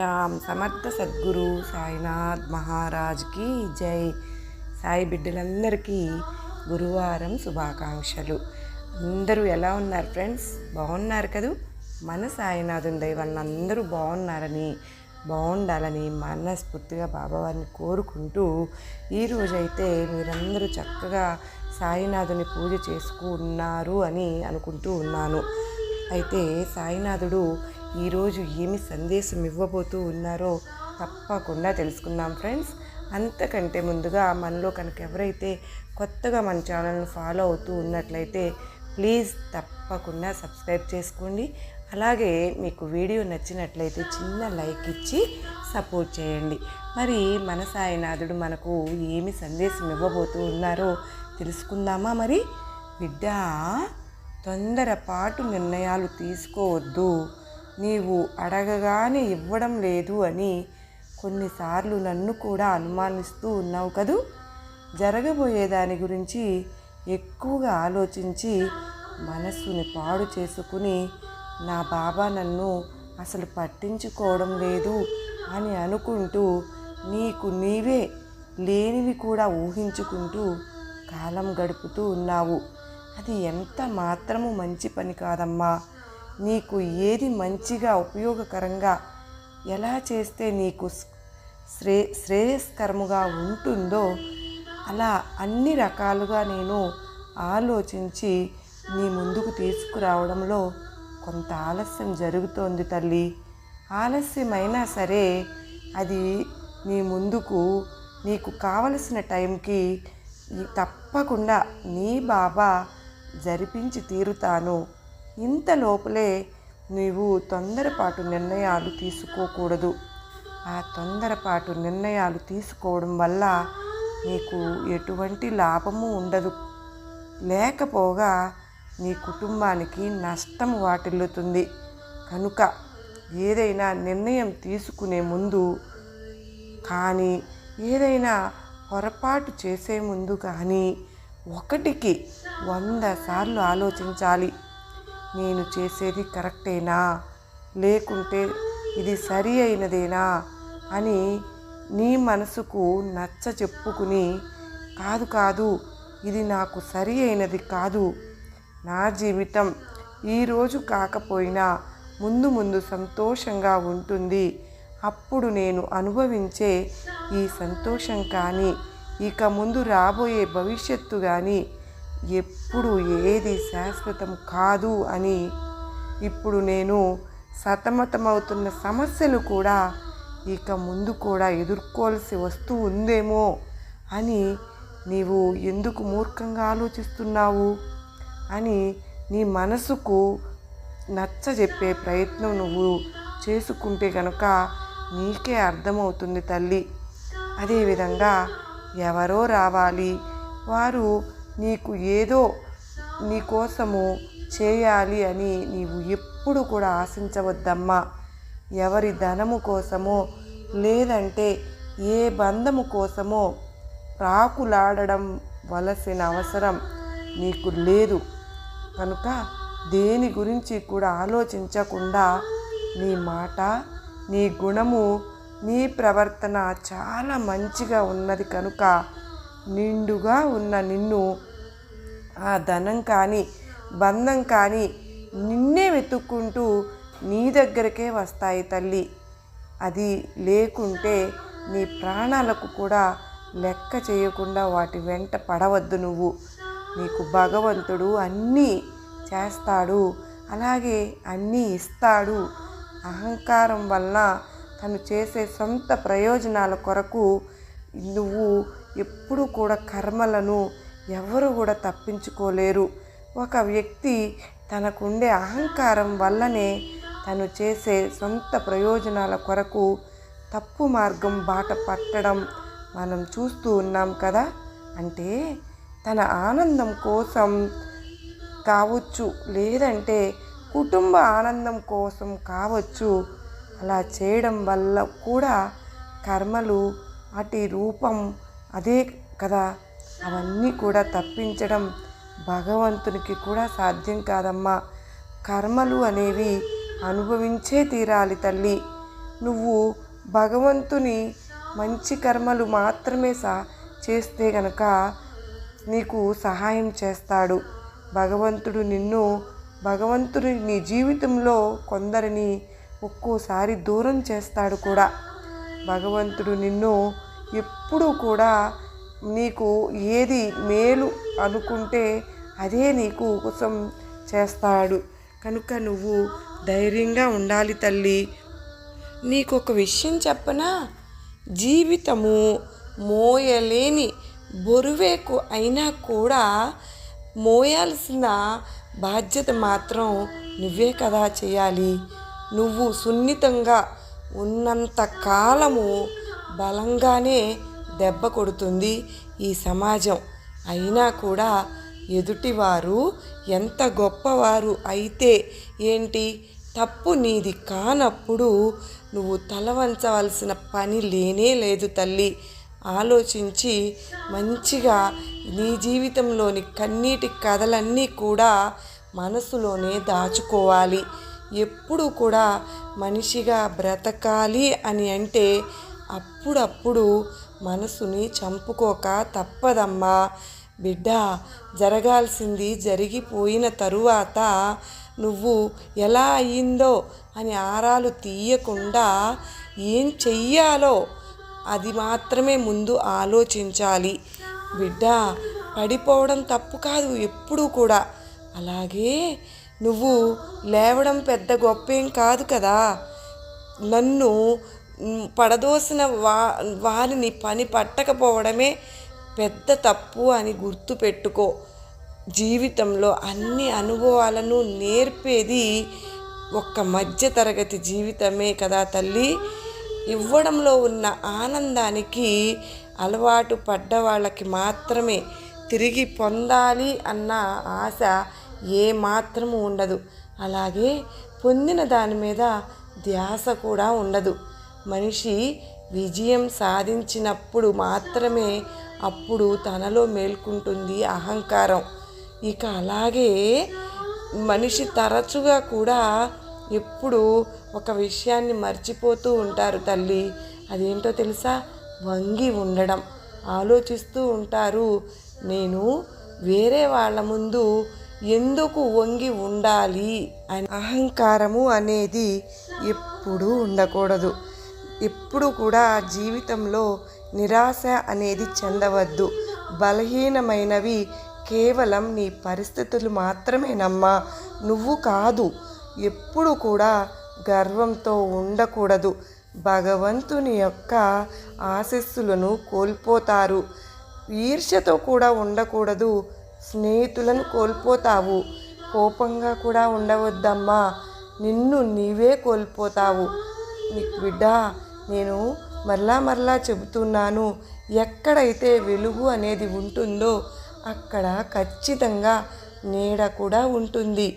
రామ్ సమర్థ సద్గురు సాయినాథ్ మహారాజ్కి జై. సాయి బిడ్డలందరికీ గురువారం శుభాకాంక్షలు. అందరూ ఎలా ఉన్నారు ఫ్రెండ్స్? బాగున్నారు కదూ? మన సాయినాథుని దయ అందరూ బాగున్నారని బాగుండాలని మనస్ఫూర్తిగా బాబావారిని కోరుకుంటూ ఈరోజైతే మీరందరూ చక్కగా సాయినాథుని పూజ చేసుకున్నారు అని అనుకుంటూ ఉన్నాను. అయితే సాయినాథుడు ఈరోజు ఏమి సందేశం ఇవ్వబోతూ ఉన్నారో తప్పకుండా తెలుసుకుందాం ఫ్రెండ్స్. అంతకంటే ముందుగా మనలో కనుక ఎవరైతే కొత్తగా మన ఛానల్ను ఫాలో అవుతూ ఉన్నట్లయితే ప్లీజ్ తప్పకుండా సబ్స్క్రైబ్ చేసుకోండి. అలాగే మీకు వీడియో నచ్చినట్లయితే చిన్న లైక్ ఇచ్చి సపోర్ట్ చేయండి. మరి మన సాయినాథుడు మనకు ఏమి సందేశం ఇవ్వబోతూ ఉన్నారో తెలుసుకుందామా మరి? బిడ్డ తొందరపాటు నిర్ణయాలు తీసుకోవద్దు. నీవు అడగగానే ఇవ్వడం లేదు అని కొన్నిసార్లు నన్ను కూడా అనుమానిస్తూ ఉన్నావు కదూ? జరగబోయే దాని గురించి ఎక్కువగా ఆలోచించి మనస్సుని పాడు చేసుకుని నా బాబా నన్ను అసలు పట్టించుకోవడం లేదు అని అనుకుంటూ నీకు నీవే లేనివి కూడా ఊహించుకుంటూ కాలం గడుపుతూ ఉన్నావు. అది ఎంత మాత్రము మంచి పని కాదమ్మా. నీకు ఏది మంచిగా ఉపయోగకరంగా ఎలా చేస్తే నీకు శ్రే శ్రేయస్కరముగా ఉంటుందో అలా అన్ని రకాలుగా నేను ఆలోచించి నీ ముందుకు తీసుకురావడంలో కొంత ఆలస్యం జరుగుతోంది తల్లి. ఆలస్యమైనా సరే అది నీ ముందుకు నీకు కావలసిన టైంకి తప్పకుండా నీ బాబా జరిపించి తీరుతాను. ఇంత లోపలే నీవు తొందరపాటు నిర్ణయాలు తీసుకోకూడదు. ఆ తొందరపాటు నిర్ణయాలు తీసుకోవడం వల్ల నీకు ఎటువంటి లాభము ఉండదు. లేకపోగా నీ కుటుంబానికి నష్టం వాటిల్లుతుంది. కనుక ఏదైనా నిర్ణయం తీసుకునే ముందు కానీ ఏదైనా పొరపాటు చేసే ముందు కానీ ఒకటికి వంద సార్లు ఆలోచించాలి. నేను చేసేది కరెక్టేనా? లేకుంటే ఇది సరి అయినదేనా అని నీ మనసుకు నచ్చ చెప్పుకుని కాదు కాదు ఇది నాకు సరి అయినది కాదు. నా జీవితం ఈరోజు కాకపోయినా ముందు ముందు సంతోషంగా ఉంటుంది. అప్పుడు నేను అనుభవించే ఈ సంతోషం కానీ ఇక ముందు రాబోయే భవిష్యత్తు కానీ ఎప్పుడు ఏది శాశ్వతం కాదు అని ఇప్పుడు నేను సతమతమవుతున్న సమస్యలు కూడా ఇక ముందు కూడా ఎదుర్కోవాల్సి వస్తూ ఉందేమో అని నీవు ఎందుకు మూర్ఖంగా ఆలోచిస్తున్నావు అని నీ మనసుకు నచ్చ చెప్పే ప్రయత్నం నువ్వు చేసుకుంటే కనుక నీకే అర్థమవుతుంది తల్లి. అదేవిధంగా ఎవరో రావాలి వారు నీకు ఏదో నీకోసము చేయాలి అని నీవు ఎప్పుడు కూడా ఆశించవద్దమ్మా. ఎవరి ధనము కోసమో లేదంటే ఏ బంధము కోసమో రాకులాడడం వలసిన అవసరం నీకు లేదు. కనుక దేని గురించి కూడా ఆలోచించకుండా నీ మాట నీ గుణము నీ ప్రవర్తన చాలా మంచిగా ఉన్నది కనుక నిండుగా ఉన్న నిన్ను ఆ ధనం కానీ బంధం కానీ నిన్నే వెతుక్కుంటూ నీ దగ్గరకే వస్తాయి తల్లి. అది లేకుంటే నీ ప్రాణాలకు కూడా లెక్క చేయకుండా వాటి వెంట పడవద్దు నువ్వు. నీకు భగవంతుడు అన్నీ చేస్తాడు అలాగే అన్నీ ఇస్తాడు. అహంకారం వలన తను చేసే సొంత ప్రయోజనాల కొరకు నువ్వు ఎప్పుడు కూడా కర్మలను ఎవరు కూడా తప్పించుకోలేరు. ఒక వ్యక్తి తనకుండే అహంకారం వల్లనే తను చేసే సొంత ప్రయోజనాల కొరకు తప్పు మార్గం బాట పట్టడం మనం చూస్తూ ఉన్నాం కదా? అంటే తన ఆనందం కోసం కావచ్చు లేదంటే కుటుంబ ఆనందం కోసం కావచ్చు. అలా చేయడం వల్ల కూడా కర్మలు వాటి రూపం అదే కదా? అవన్నీ కూడా తప్పించడం భగవంతునికి కూడా సాధ్యం కాదమ్మా. కర్మలు అనేవి అనుభవించే తీరాలి తల్లి. నువ్వు భగవంతుని మంచి కర్మలు మాత్రమే సా చేస్తే గనక నీకు సహాయం చేస్తాడు. భగవంతుడు నిన్ను భగవంతుడు నీ జీవితంలో కొందరిని ఒక్కోసారి దూరం చేస్తాడు కూడా. భగవంతుడు నిన్ను ఎప్పుడూ కూడా నీకు ఏది మేలు అనుకుంటే అదే నీకు కోసం చేస్తాడు. కనుక నువ్వు ధైర్యంగా ఉండాలి తల్లి. నీకు ఒక విషయం చెప్పనా? జీవితము మోయలేని బొరువేకు అయినా కూడా మోయాల్సిన బాధ్యత మాత్రం నువ్వే కదా చేయాలి. నువ్వు సున్నితంగా ఉన్నంత కాలము బలంగానే దెబ్బ కొడుతుంది ఈ సమాజం. అయినా కూడా ఎదుటివారు ఎంత గొప్పవారు అయితే ఏంటి? తప్పు నీది కానప్పుడు నువ్వు తలవంచవలసిన పని లేనే లేదు తల్లి. ఆలోచించి మంచిగా నీ జీవితంలోని కన్నీటి కథలన్నీ కూడా మనసులోనే దాచుకోవాలి. ఎప్పుడు కూడా మనిషిగా బ్రతకాలి అని అంటే అప్పుడప్పుడు మనసుని చంపుకోక తప్పదమ్మా. బిడ్డ జరగాల్సింది జరిగిపోయిన తరువాత నువ్వు ఎలా అయ్యిందో అని ఆరాలు తీయకుండా ఏం చెయ్యాలో అది మాత్రమే ముందు ఆలోచించాలి. బిడ్డ పడిపోవడం తప్పు కాదు ఎప్పుడూ కూడా. అలాగే నువ్వు లేవడం పెద్ద గొప్పేం కాదు కదా. నన్ను పడదోసిన వా వారిని పని పట్టకపోవడమే పెద్ద తప్పు అని గుర్తుపెట్టుకో జీవితంలో అన్ని అనుభవాలను నేర్పేది ఒక్క మధ్య తరగతి జీవితమే కదా తల్లి. ఇవ్వడంలో ఉన్న ఆనందానికి అలవాటు పడ్డ వాళ్ళకి మాత్రమే తిరిగి పొందాలి అన్న ఆశ ఏ మాత్రము ఉండదు. అలాగే పొందిన దాని మీద ధ్యాస కూడా ఉండదు. మనిషి విజయం సాధించినప్పుడు మాత్రమే అప్పుడు తనలో మేల్కుంటుంది అహంకారం. ఇక అలాగే మనిషి తరచుగా కూడా ఎప్పుడు ఒక విషయాన్ని మర్చిపోతూ ఉంటారు తల్లి. అదేంటో తెలుసా? వంగి ఉండడం. ఆలోచిస్తూ ఉంటారు. నేను వేరే వాళ్ళ ముందు ఎందుకు వంగి ఉండాలి అని. అహంకారము అనేది ఎప్పుడూ ఉండకూడదు. ఎప్పుడు కూడా జీవితంలో నిరాశ అనేది చెందవద్దు. బలహీనమైనవి కేవలం నీ పరిస్థితులు మాత్రమేనమ్మా నువ్వు కాదు. ఎప్పుడు కూడా గర్వంతో ఉండకూడదు. భగవంతుని యొక్క ఆశస్సులను కోల్పోతారు. ఈర్ష్యతో కూడా ఉండకూడదు. స్నేహితులను కోల్పోతావు. కోపంగా కూడా ఉండవద్దమ్మా. నిన్ను నీవే కోల్పోతావు. నీకు బిడ్డ నేను మరలా మరలా చెబుతున్నాను ఎక్కడైతే వెలుగు అనేది ఉంటుందో అక్కడ ఖచ్చితంగా నీడ కూడా ఉంటుంది.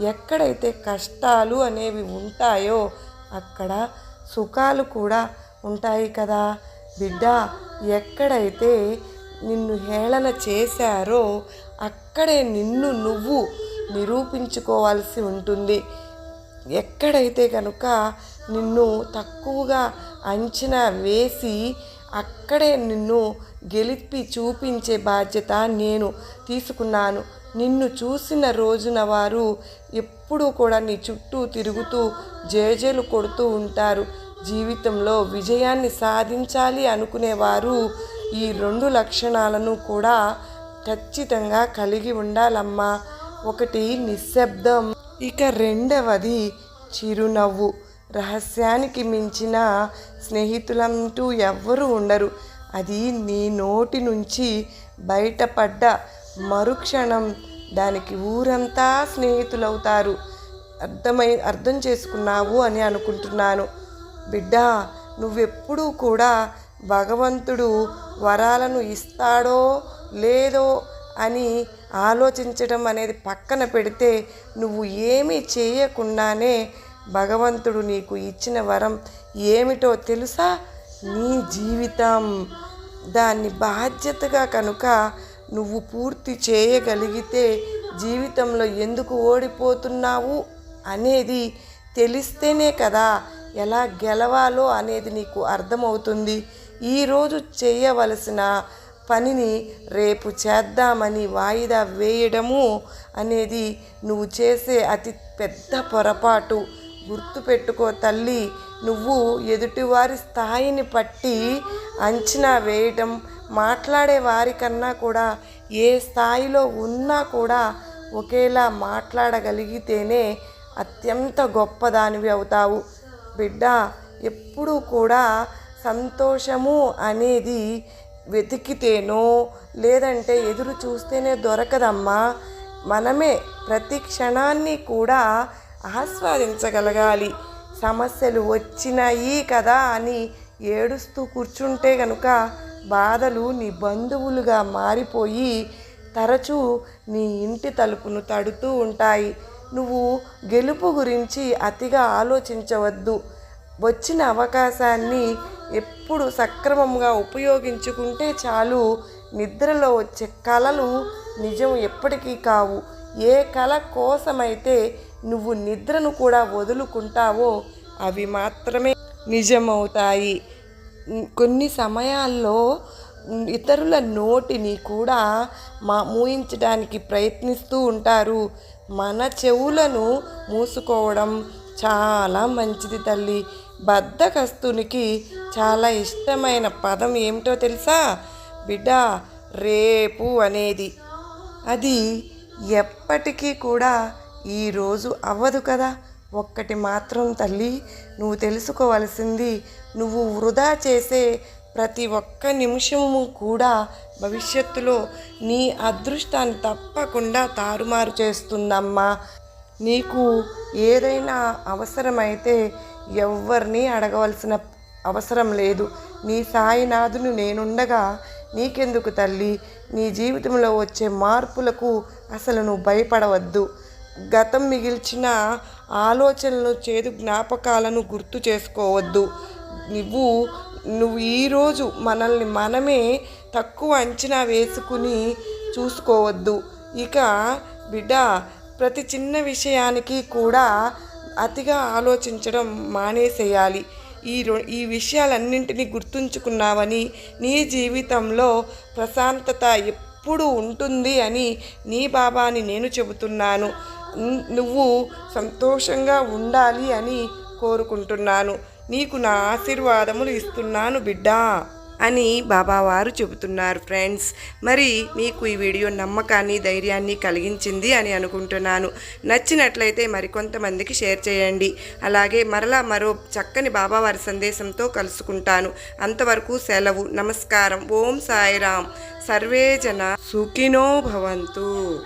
ఎక్కడైతే కష్టాలు అనేవి ఉంటాయో అక్కడ సుఖాలు కూడా ఉంటాయి కదా. బిడ్డ ఎక్కడైతే నిన్ను హేళన చేశారో అక్కడే నిన్ను నువ్వు నిరూపించుకోవాల్సి ఉంటుంది. ఎక్కడైతే కనుక నిన్ను తక్కువగా అంచనా వేసి అక్కడే నిన్ను గెలిపి చూపించే బాధ్యత నేను తీసుకున్నాను. నిన్ను చూసిన రోజున వారు ఎప్పుడూ కూడా నీ చుట్టూ తిరుగుతూ జేజేలు కొడుతూ ఉంటారు. జీవితంలో విజయాన్ని సాధించాలి అనుకునేవారు ఈ రెండు లక్షణాలను కూడా ఖచ్చితంగా కలిగి ఉండాలమ్మా. ఒకటి నిశ్శబ్దం. ఇక రెండవది చిరునవ్వు. రహస్యానికి మించిన స్నేహితులంటూ ఎవ్వరూ ఉండరు. అది నీ నోటి నుంచి బయటపడ్డ మరుక్షణం. దానికి ఊరంతా స్నేహితులవుతారు. అర్థమై అర్థం చేసుకున్నావు అని అనుకుంటున్నాను. బిడ్డ నువ్వెప్పుడూ కూడా భగవంతుడు వరాలను ఇస్తాడో లేదో అని ఆలోచించడం అనేది పక్కన పెడితే నువ్వు ఏమీ చేయకుండానే భగవంతుడు నీకు ఇచ్చిన వరం ఏమిటో తెలుసా? నీ జీవితం. దాన్ని బాధ్యతగా కనుక నువ్వు పూర్తి చేయగలిగితే జీవితంలో ఎందుకు ఓడిపోతున్నావు అనేది తెలిస్తేనే కదా ఎలా గెలవాలో అనేది నీకు అర్థమవుతుంది. ఈరోజు చేయవలసిన పనిని రేపు చేద్దామని వాయిదా వేయడము అనేది నువ్వు చేసే అతి పెద్ద పొరపాటు. గుర్తుపెట్టుకో తల్లి. నువ్వు ఎదుటివారి స్థాయిని పట్టి అంచనా వేయటం మాట్లాడే వారికన్నా కూడా ఏ స్థాయిలో ఉన్నా కూడా ఒకేలా మాట్లాడగలిగితేనే అత్యంత గొప్పదానివి అవుతావు. బిడ్డ ఎప్పుడూ కూడా సంతోషము అనేది వెతికితేనో లేదంటే ఎదురు చూస్తేనే దొరకదమ్మా. మనమే ప్రతి క్షణాన్ని కూడా ఆస్వాదించగలగాలి. సమస్యలు వచ్చినాయి కదా అని ఏడుస్తూ కూర్చుంటే గనుక బాధలు నీ బంధువులుగా మారిపోయి తరచూ నీ ఇంటి తలుపును తడుతూ ఉంటాయి. నువ్వు గెలుపు గురించి అతిగా ఆలోచించవద్దు. వచ్చిన అవకాశాన్ని ఎప్పుడు సక్రమంగా ఉపయోగించుకుంటే చాలు. నిద్రలో వచ్చే కళలు నిజం ఎప్పటికీ కావు. ఏ కళ కోసమైతే నువ్వు నిద్రను కూడా వదులుకుంటావో అవి మాత్రమే నిజమవుతాయి. కొన్ని సమయాల్లో ఇతరుల నోటిని కూడా మా మూయించడానికి ప్రయత్నిస్తూ ఉంటారు. మన చెవులను మూసుకోవడం చాలా మంచిది తల్లి. బద్ధకస్తునికి చాలా ఇష్టమైన పదం ఏమిటో తెలుసా? బిడ్డ రేపు అనేది. అది ఎప్పటికీ కూడా ఈరోజు అవ్వదు కదా? ఒక్కటి మాత్రం తల్లి నువ్వు తెలుసుకోవలసింది నువ్వు వృధా చేసే ప్రతి ఒక్క నిమిషము కూడా భవిష్యత్తులో నీ అదృష్టాన్ని తప్పకుండా తారుమారు చేస్తుందమ్మా. నీకు ఏదైనా అవసరమైతే ఎవరిని అడగవలసిన అవసరం లేదు. నీ సాయినాథును నేనుండగా నీకెందుకు తల్లి? నీ జీవితంలో వచ్చే మార్పులకు అసలు నువ్వు భయపడవద్దు. గతం మిగిల్చిన ఆలోచనలు చేదు జ్ఞాపకాలను గుర్తు చేసుకోవద్దు. నువ్వు నువ్వు ఈరోజు మనల్ని మనమే తక్కువ అంచనా వేసుకుని చూసుకోవద్దు. ఇక బిడ్డ ప్రతి చిన్న విషయానికి కూడా అతిగా ఆలోచించడం మానేసేయాలి. ఈ ఈ విషయాలన్నింటినీ గుర్తుంచుకున్నావని నీ జీవితంలో ప్రశాంతత ఎప్పుడు ఉంటుంది అని నీ బాబాని నేను చెబుతున్నాను. నువ్వు సంతోషంగా ఉండాలి అని కోరుకుంటున్నాను. నీకు నా ఆశీర్వాదములు ఇస్తున్నాను బిడ్డా అని బాబావారు చెబుతున్నారు ఫ్రెండ్స్. మరి మీకు ఈ వీడియో నమ్మకాన్ని ధైర్యాన్ని కలిగించింది అని అనుకుంటున్నాను. నచ్చినట్లయితే మరికొంతమందికి షేర్ చేయండి. అలాగే మరలా మరో చక్కని బాబావారి సందేశంతో కలుసుకుంటాను. అంతవరకు సెలవు నమస్కారం. ఓం సాయిరాం సర్వేజన సుఖినో భవంతు.